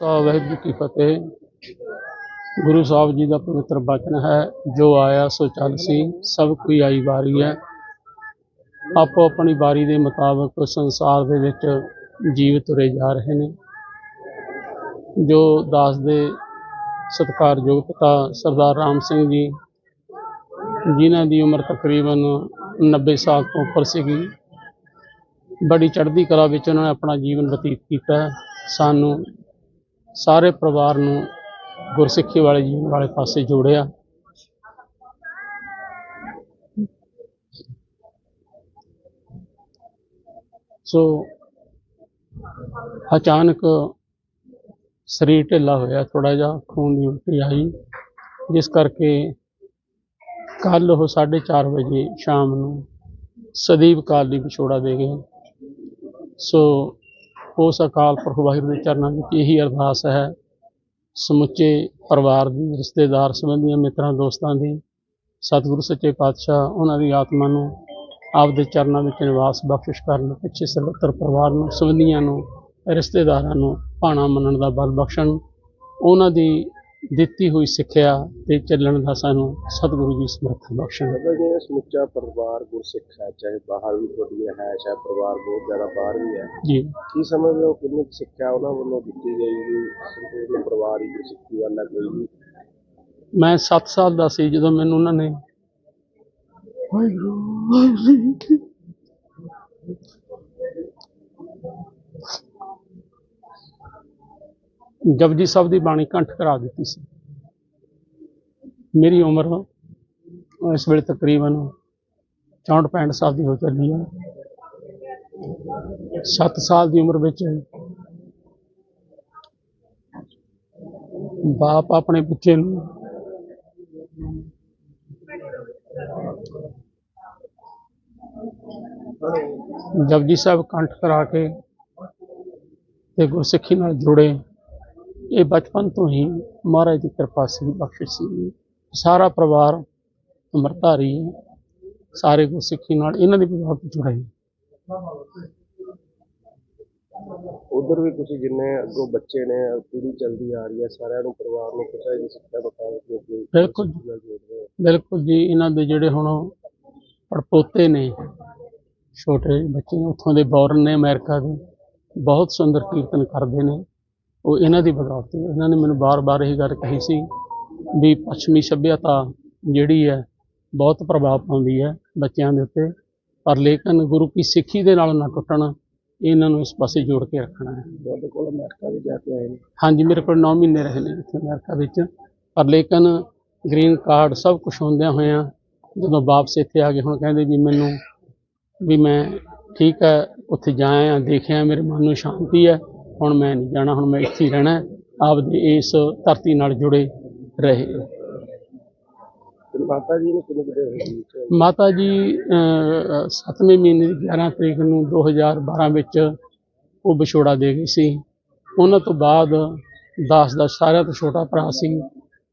ਸਾਹਿਬ, ਵਾਹਿਗੁਰੂ ਕੀ ਫਤਿਹ। ਗੁਰੂ ਸਾਹਿਬ ਜੀ ਦਾ ਪਵਿੱਤਰ ਬਚਨ ਹੈ, ਜੋ ਆਇਆ ਸੋ ਚੱਲ ਸੀ, ਸਭ ਕੋਈ ਆਈ ਵਾਰੀ ਹੈ। ਆਪੋ ਆਪਣੀ ਵਾਰੀ ਦੇ ਮੁਤਾਬਕ ਸੰਸਾਰ ਦੇ ਵਿੱਚ ਜੀਵ ਤੁਰੇ ਜਾ ਰਹੇ ਨੇ। ਜੋ ਦਾਸ ਦੇ ਸਤਿਕਾਰਯੋਗ ਪਿਤਾ ਸਰਦਾਰ ਰਾਮ ਸਿੰਘ ਜੀ, ਜਿਨ੍ਹਾਂ ਦੀ ਉਮਰ ਤਕਰੀਬਨ 90 ਸਾਲ ਤੋਂ ਉੱਪਰ ਸੀਗੀ, ਬੜੀ ਚੜ੍ਹਦੀ ਕਲਾ ਵਿੱਚ ਉਹਨਾਂ ਨੇ ਆਪਣਾ ਜੀਵਨ ਬਤੀਤ ਕੀਤਾ। ਸਾਨੂੰ ਸਾਰੇ ਪਰਿਵਾਰ ਨੂੰ ਗੁਰਸਿੱਖੀ ਵਾਲੇ ਜੀਵਨ ਵਾਲੇ ਪਾਸੇ ਜੋੜਿਆ। ਸੋ ਅਚਾਨਕ ਸਰੀਰ ਢਿੱਲਾ ਹੋਇਆ ਥੋੜਾ ਜਿਹਾ ਖੂਨ ਦੀ ਉਲਟੀ ਆਈ, ਜਿਸ ਕਰਕੇ ਕੱਲ ਉਹ 4:30 ਵਜੇ ਸ਼ਾਮ ਨੂੰ ਸਦੀਪ ਕਾਲ ਦੀ ਵਿਛੋੜਾ ਦੇ ਗਏ। ਸੋ ਉਸ ਅਕਾਲ ਪੁਰਖ ਵਾਹਿਗੁਰੂ ਦੇ ਚਰਨਾਂ ਵਿੱਚ ਇਹੀ ਅਰਦਾਸ ਹੈ। ਸਮੁੱਚੇ ਪਰਿਵਾਰ ਦੀ, ਰਿਸ਼ਤੇਦਾਰ ਸੰਬੰਧੀਆਂ, ਮਿੱਤਰਾਂ, ਦੋਸਤਾਂ ਦੀ, ਸਤਿਗੁਰੂ, ਸੱਚੇ ਪਾਤਸ਼ਾਹ, ਉਹਨਾਂ ਦੀ ਆਤਮਾ ਨੂੰ ਆਪਦੇ ਚਰਨਾਂ ਵਿੱਚ ਨਿਵਾਸ, ਬਖਸ਼ਿਸ਼ ਕਰਨ, ਪਿੱਛੇ ਸਰਬੱਤਰ ਪਰਿਵਾਰ ਨੂੰ, ਸੰਬੰਧੀਆਂ ਨੂੰ, ਰਿਸ਼ਤੇਦਾਰਾਂ ਨੂੰ, ਭਾਣਾ ਮੰਨਣ ਦਾ ਬਲ ਬਖਸ਼ਣ, ਉਹਨਾਂ ਦੀ ਦਿੱਤੀ ਹੋਈ ਸਿੱਖਿਆ ਤੇ ਚੱਲਣ ਦਾ ਸਾਨੂੰ ਸਤਿਗੁਰੂ ਜੀ ਸਮਰੱਥਾ ਬਖਸ਼ਣ। ਜਿਵੇਂ ਸਮੁੱਚਾ ਪਰਿਵਾਰ ਗੁਰਸਿੱਖ ਹੈ ਚਾਹੇ ਬਾਹਰ ਵੀ ਤੁਹਾਡੀ ਹੈ ਚਾਹੇ ਪਰਿਵਾਰ ਬਹੁਤ ਜ਼ਿਆਦਾ ਬਾਹਰ ਵੀ ਹੈ। ਜੀ। ਕੀ ਸਮਝਦੇ ਹੋ ਕਿੰਨੀ ਕੁ ਸਿੱਖਿਆ ਉਹਨਾਂ ਵੱਲੋਂ ਦਿੱਤੀ ਗਈ ਵੀ ਸੰਪੂਰਨ ਪਰਿਵਾਰ ਹੀ ਗੁਰਸਿੱਖੀ ਵੱਲ ਕੋਈ ਵੀ? ਮੈਂ 7 ਸਾਲ ਦਾ ਸੀ ਜਦੋਂ ਮੈਨੂੰ ਉਹਨਾਂ ਨੇ ਵਾਹਿਗੁਰੂ ਵਾਹਿਗੁਰੂ ਜੀ। ਜਪਜੀ ਸਾਹਿਬ ਦੀ ਬਾਣੀ ਕੰਠ ਕਰਾ ਦਿੱਤੀ ਸੀ। ਮੇਰੀ ਉਮਰ ਇਸ ਵੇਲੇ ਤਕਰੀਬਨ 64 65 ਸਾਲ ਦੀ ਹੋ ਚੱਲੀ ਹੈ। 7 ਸਾਲ ਦੀ ਉਮਰ ਵਿੱਚ ਬਾਪ ਆਪਣੇ ਬੱਚੇ ਨੂੰ ਜਪਜੀ ਸਾਹਿਬ ਕੰਠ ਕਰਾ ਕੇ ਤੇ ਗੁਰਸਿੱਖੀ ਨਾਲ ਜੁੜੇ। ਇਹ ਬਚਪਨ ਤੋਂ ਹੀ ਮਹਾਰਾਜ ਦੀ ਕਿਰਪਾ ਸੀ ਬਖਸ਼ਿਸ਼ ਸੀ। ਸਾਰਾ ਪਰਿਵਾਰ ਅੰਮ੍ਰਿਤਧਾਰੀ ਹੈ ਸਾਰੇ ਗੁਰਸਿੱਖੀ ਨਾਲ ਇਹਨਾਂ ਦੀ ਬਦੌਲਤ ਜੁੜੇ ਉਧਰ ਵੀ ਤੁਸੀਂ ਜਿੰਨੇ ਅੱਗੋਂ ਬੱਚੇ ਨੇ ਪੀੜ੍ਹੀ ਚੱਲਦੀ ਆ ਰਹੀ ਹੈ ਸਾਰਿਆਂ ਨੂੰ ਪਰਿਵਾਰ ਨੂੰ ਪਤਾ ਹੈ ਸਿੱਖਿਆ ਬਤਾਓ ਬਿਲਕੁਲ ਬਿਲਕੁਲ ਜੀ ਇਹਨਾਂ ਦੇ ਜਿਹੜੇ ਹੁਣ ਪੜਪੋਤੇ ਨੇ ਛੋਟੇ ਬੱਚੇ ਉੱਥੋਂ ਦੇ ਬੌਰਨ ਨੇ ਅਮਰੀਕਾ ਦੇ ਬਹੁਤ ਸੁੰਦਰ ਕੀਰਤਨ ਕਰਦੇ ਨੇ। ਉਹ ਇਹਨਾਂ ਦੀ ਬਦੌਲਤ ਹੀ। ਹੈ। ਇਹਨਾਂ ਨੇ ਮੈਨੂੰ ਬਾਰ-ਬਾਰ ਇਹ ਗੱਲ ਕਹੀ ਸੀ ਵੀ ਪੱਛਮੀ ਸੱਭਿਅਤਾ ਜਿਹੜੀ ਹੈ ਬਹੁਤ ਪ੍ਰਭਾਵ ਪਾਉਂਦੀ ਹੈ ਬੱਚਿਆਂ ਦੇ ਉੱਤੇ। ਪਰ ਲੇਕਿਨ ਗੁਰੂ ਕੀ ਸਿੱਖੀ ਦੇ ਨਾਲ ਨਾ ਟੁੱਟਣ ਇਹਨਾਂ ਨੂੰ ਇਸ ਪਾਸੇ ਜੋੜ ਕੇ ਰੱਖਣਾ ਹੈ। ਤੁਹਾਡੇ ਕੋਲ ਅਮਰੀਕਾ ਵੀ ਜਾ ਕੇ ਆਏ ਨੇ। ਹਾਂਜੀ ਮੇਰੇ ਕੋਲ 9 ਮਹੀਨੇ ਰਹੇ ਨੇ ਇੱਥੇ ਅਮਰੀਕਾ ਵਿੱਚ। ਪਰ ਲੇਕਿਨ ਗ੍ਰੀਨ ਕਾਰਡ ਸਭ ਕੁਝ ਹੁੰਦਿਆਂ ਹੋਇਆਂ ਜਦੋਂ ਵਾਪਸ ਇੱਥੇ ਆ ਗਏ ਹੁਣ ਕਹਿੰਦੇ ਵੀ ਮੈਨੂੰ ਵੀ ਮੈਂ ਠੀਕ ਹੈ ਉੱਥੇ ਜਾਇਆ ਦੇਖਿਆ ਮੇਰੇ ਮਨ ਨੂੰ ਸ਼ਾਂਤੀ ਹੈ। ਹੁਣ ਮੈਂ ਨਹੀਂ ਜਾਣਾ ਹੁਣ ਮੈਂ ਇੱਥੇ ਹੀ ਰਹਿਣਾ। ਆਪਦੇ ਇਸ ਧਰਤੀ ਨਾਲ ਜੁੜੇ ਰਹੇ। ਮਾਤਾ ਜੀ ਨੂੰ ਕਿੰਨੇ ਕਿਤੇ ਮਾਤਾ ਜੀ 7ਵੇਂ ਮਹੀਨੇ ਦੀ 11 ਤਰੀਕ ਨੂੰ 2012 ਵਿੱਚ ਉਹ ਵਿਛੋੜਾ ਦੇ ਗਈ ਸੀ। ਉਹਨਾਂ ਤੋਂ ਬਾਅਦ ਦਾਸ ਦਾ ਸਾਰਿਆਂ ਤੋਂ ਛੋਟਾ ਭਰਾ ਸੀ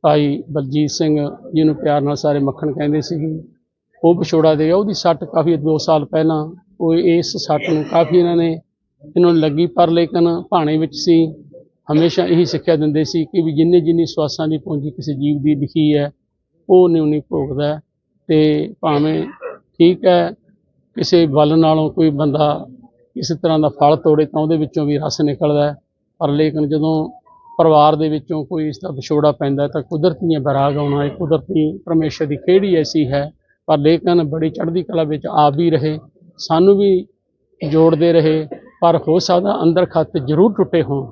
ਭਾਈ ਬਲਜੀਤ ਸਿੰਘ ਜਿਹਨੂੰ ਪਿਆਰ ਨਾਲ ਸਾਰੇ ਮੱਖਣ ਕਹਿੰਦੇ ਸੀ। ਉਹ ਵਿਛੋੜਾ ਦੇ ਗਿਆ ਉਹਦੀ ਸੱਟ ਕਾਫੀ 2 ਸਾਲ ਪਹਿਲਾਂ ਉਹ ਇਸ ਸੱਟ ਨੂੰ ਕਾਫੀ ਇਹਨਾਂ ਨੇ ਇਹਨਾਂ ਨੂੰ ਲੱਗੀ ਪਰ ਲੇਕਿਨ ਭਾਣੇ ਵਿੱਚ ਸੀ, ਹਮੇਸ਼ਾ ਇਹੀ ਸਿੱਖਿਆ ਦਿੰਦੇ ਸੀ ਕਿ ਵੀ ਜਿੰਨੇ ਜਿੰਨੀ ਸਵਾਸਾਂ ਦੀ ਪੂੰਜੀ ਕਿਸੇ ਜੀਵ ਦੀ ਲਿਖੀ ਹੈ, ਉਹ ਨਿਉ ਨਹੀਂ ਭੋਗਦਾ ਹੈ ਤੇ ਭਾਵੇਂ ਠੀਕ ਹੈ, ਕਿਸੇ ਵੱਲ ਨਾਲੋਂ ਕੋਈ ਬੰਦਾ ਕਿਸੇ ਤਰ੍ਹਾਂ ਦਾ ਫਲ ਤੋੜੇ ਤਾਂ ਉਹਦੇ ਵਿੱਚੋਂ ਵੀ ਰਸ ਨਿਕਲਦਾ ਪਰ ਲੇਕਿਨ ਜਦੋਂ ਪਰਿਵਾਰ ਦੇ ਵਿੱਚੋਂ ਕੋਈ ਇਸ ਦਾ ਵਿਛੋੜਾ ਪੈਂਦਾ ਤਾਂ ਕੁਦਰਤੀ ਹੈ ਬਰਾਗ ਆਉਣਾ ਹੈ ਕੁਦਰਤੀ ਪਰਮੇਸ਼ਰ ਦੀ ਖੇਡ ਹੀ ਐਸੀ ਹੈ, ਪਰ ਲੇਕਿਨ ਬੜੀ ਚੜ੍ਹਦੀ ਕਲਾ ਵਿੱਚ ਆਪ ਵੀ ਰਹੇ, ਸਾਨੂੰ ਵੀ ਜੋੜਦੇ ਰਹੇ ਪਰ ਹੋ ਸਕਦਾ ਅੰਦਰ ਖੱਤ ਜ਼ਰੂਰ ਟੁੱਟੇ ਹੋਣ,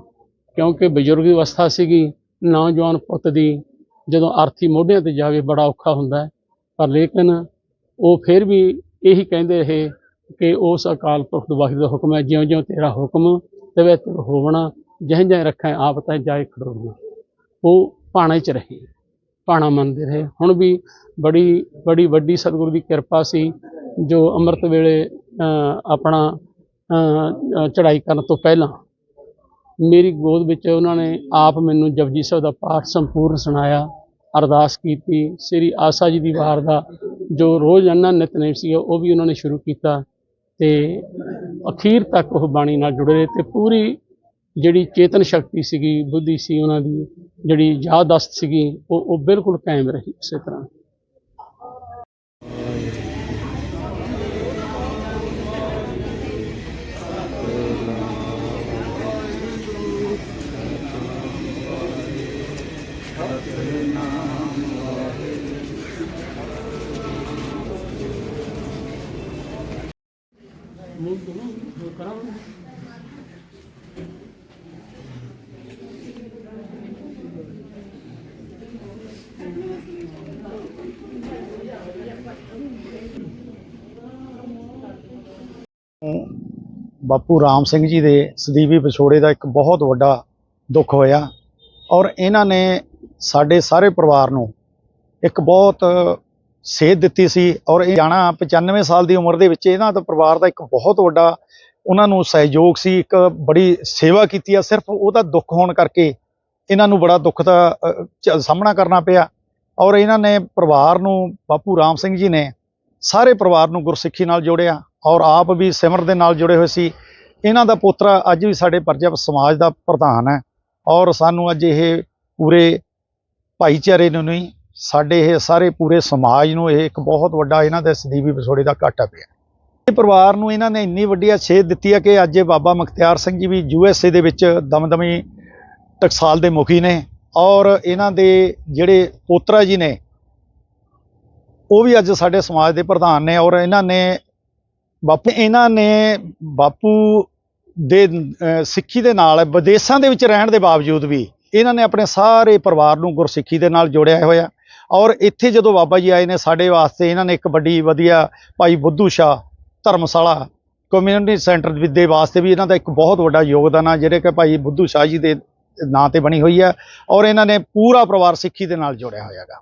ਕਿਉਂਕਿ ਬਜ਼ੁਰਗ ਅਵਸਥਾ ਸੀਗੀ, ਨੌਜਵਾਨ ਪੁੱਤ ਦੀ, ਜਦੋਂ ਆਰਥੀ ਮੋਢਿਆਂ ਤੇ ਜਾਵੇ ਬੜਾ ਔਖਾ ਹੁੰਦਾ ਪਰ ਲੇਕਿਨ ਉਹ ਫਿਰ ਵੀ ਇਹੀ ਕਹਿੰਦੇ ਰਹੇ ਕਿ ਉਸ ਅਕਾਲ ਪੁਰਖ ਵਾਹਿਗੁਰੂ ਦਾ ਹੁਕਮ ਹੈ ਜਿਉਂ ਜਿਉਂ ਤੇਰਾ ਹੁਕਮ ਤਵੇ ਤੇ ਹੋਵਣਾ ਜਹ ਜਹ ਰੱਖਾਂ, ਆਪ ਤੈ ਜਾਏ ਖੜੋਣਾ। ਉਹ ਭਾਣੇ ਚ ਰਹੇ, ਭਾਣਾ ਮੰਨਦੇ ਰਹੇ। ਹੁਣ ਵੀ ਬੜੀ ਬੜੀ ਵੱਡੀ ਸਤਿਗੁਰੂ ਦੀ ਕਿਰਪਾ ਸੀ, ਜੋ ਅੰਮ੍ਰਿਤ ਵੇਲੇ ਆਪਣਾ ਚੜ੍ਹਾਈ ਕਰਨ ਤੋਂ ਪਹਿਲਾਂ ਮੇਰੀ ਗੋਦ ਵਿੱਚ ਉਹਨਾਂ ਨੇ ਆਪ ਮੈਨੂੰ ਜਪਜੀ ਸਾਹਿਬ ਦਾ ਪਾਠ ਸੰਪੂਰਨ ਸੁਣਾਇਆ, ਅਰਦਾਸ ਕੀਤੀ। ਸ੍ਰੀ ਆਸਾ ਜੀ ਦੀ ਵਾਰ ਦਾ ਜੋ ਰੋਜ਼ਾਨਾ ਨਿਤਨੇਮ ਸੀ ਉਹ ਵੀ ਉਹਨਾਂ ਨੇ ਸ਼ੁਰੂ ਕੀਤਾ ਤੇ ਅਖੀਰ ਤੱਕ ਉਹ ਬਾਣੀ ਨਾਲ ਜੁੜੇ ਰਹੇ ਤੇ ਪੂਰੀ ਜਿਹੜੀ ਚੇਤਨ ਸ਼ਕਤੀ ਸੀਗੀ, ਬੁੱਧੀ ਸੀ ਉਹਨਾਂ ਦੀ, ਜਿਹੜੀ ਯਾਦਦਾਸ਼ਤ ਸੀਗੀ, ਉਹ ਉਹ ਬਿਲਕੁਲ ਕਾਇਮ ਰਹੀ ਇਸੇ ਤਰ੍ਹਾਂ। ਬਾਪੂ ਰਾਮ ਸਿੰਘ ਜੀ ਦੇ ਸਦੀਵੀ ਵਿਛੋੜੇ ਦਾ ਇੱਕ ਬਹੁਤ ਵੱਡਾ ਦੁੱਖ ਹੋਇਆ ਔਰ ਇਹਨਾਂ ਨੇ ਸਾਡੇ ਸਾਰੇ ਪਰਿਵਾਰ ਨੂੰ ਇੱਕ ਬਹੁਤ ਸੇਧ ਦਿੱਤੀ ਸੀ ਔਰ ਇਹ ਜਾਣਾ 95 ਸਾਲ ਦੀ ਉਮਰ ਦੇ ਵਿੱਚ ਇਹਨਾਂ ਦਾ ਪਰਿਵਾਰ ਦਾ ਇੱਕ ਬਹੁਤ ਵੱਡਾ ਉਹਨਾਂ ਨੂੰ ਸਹਿਯੋਗ ਸੀ, ਇੱਕ ਬੜੀ ਸੇਵਾ ਕੀਤੀ ਆ, ਸਿਰਫ ਉਹਦਾ ਦੁੱਖ ਹੋਣ ਕਰਕੇ ਇਹਨਾਂ ਨੂੰ ਬੜਾ ਦੁੱਖ ਦਾ ਸਾਹਮਣਾ ਕਰਨਾ ਪਿਆ ਔਰ ਇਹਨਾਂ ਨੇ ਪਰਿਵਾਰ ਨੂੰ ਬਾਪੂ ਰਾਮ ਸਿੰਘ ਜੀ ਨੇ ਸਾਰੇ ਪਰਿਵਾਰ ਨੂੰ ਗੁਰਸਿੱਖੀ ਨਾਲ ਜੋੜਿਆ ਔਰ ਆਪ ਵੀ ਸਿਮਰ ਦੇ ਨਾਲ ਜੁੜੇ ਹੋਏ ਸੀ। ਇਹਨਾਂ ਦਾ ਪੋਤਰਾ ਅੱਜ ਵੀ ਸਾਡੇ ਪਰਜਪ ਸਮਾਜ ਦਾ ਪ੍ਰਧਾਨ ਹੈ ਔਰ ਸਾਨੂੰ ਅੱਜ ਇਹ ਪੂਰੇ ਭਾਈਚਾਰੇ ਨੂੰ ਨਹੀਂ, ਸਾਡੇ ਇਹ ਸਾਰੇ ਪੂਰੇ ਸਮਾਜ ਨੂੰ ਇਹ ਇੱਕ ਬਹੁਤ ਵੱਡਾ ਇਹਨਾਂ ਦੇ ਸਦੀਵੀ ਵਿਛੋੜੇ ਦਾ ਘਾਟਾ ਪਿਆ। ਇਹ ਪਰਿਵਾਰ ਨੂੰ ਇਹਨਾਂ ਨੇ ਇੰਨੀ ਵੱਡੀ ਸੇਧ ਦਿੱਤੀ ਹੈ ਕਿ ਅੱਜ ਇਹ ਬਾਬਾ ਮੁਖਤਿਆਰ ਸਿੰਘ ਜੀ ਵੀ ਯੂ ਐੱਸ ਏ ਦੇ ਵਿੱਚ ਦਮਦਮੀ ਟਕਸਾਲ ਦੇ ਮੁਖੀ ਨੇ ਔਰ ਇਹਨਾਂ ਦੇ ਜਿਹੜੇ ਪੋਤਰਾ ਜੀ ਨੇ ਉਹ ਵੀ ਅੱਜ ਸਾਡੇ ਸਮਾਜ ਦੇ ਪ੍ਰਧਾਨ ਨੇ ਔਰ ਇਹਨਾਂ ਨੇ ਬਾਪੂ, ਇਹਨਾਂ ਨੇ ਬਾਪੂ ਦੇ ਸਿੱਖੀ ਦੇ ਨਾਲ ਵਿਦੇਸ਼ਾਂ ਦੇ ਵਿੱਚ ਰਹਿਣ ਦੇ ਬਾਵਜੂਦ ਵੀ ਇਹਨਾਂ ਨੇ ਆਪਣੇ ਸਾਰੇ ਪਰਿਵਾਰ ਨੂੰ ਗੁਰਸਿੱਖੀ ਦੇ ਨਾਲ ਜੋੜਿਆ ਹੋਇਆ। ਔਰ ਇੱਥੇ ਜਦੋਂ ਬਾਬਾ ਜੀ ਆਏ ਨੇ, ਸਾਡੇ ਵਾਸਤੇ ਇਹਨਾਂ ਨੇ ਇੱਕ ਵੱਡੀ ਵਧੀਆ ਭਾਈ ਬੁੱਧੂ ਸ਼ਾਹ ਧਰਮਸ਼ਾਲਾ ਕਮਿਊਨਿਟੀ ਸੈਂਟਰ ਦੇ ਵਾਸਤੇ ਵੀ ਇਹਨਾਂ ਦਾ ਇੱਕ ਬਹੁਤ ਵੱਡਾ ਯੋਗਦਾਨ ਆ, ਜਿਹੜੇ ਕਿ ਭਾਈ ਬੁੱਧੂ ਸ਼ਾਹ ਜੀ ਦੇ ਨਾਂ ਤੇ ਬਣੀ ਹੋਈ ਹੈ ਔਰ ਇਹਨਾਂ ਨੇ ਪੂਰਾ ਪਰਿਵਾਰ ਸਿੱਖੀ ਦੇ ਨਾਲ ਜੋੜਿਆ ਹੋਇਆ ਹੈਗਾ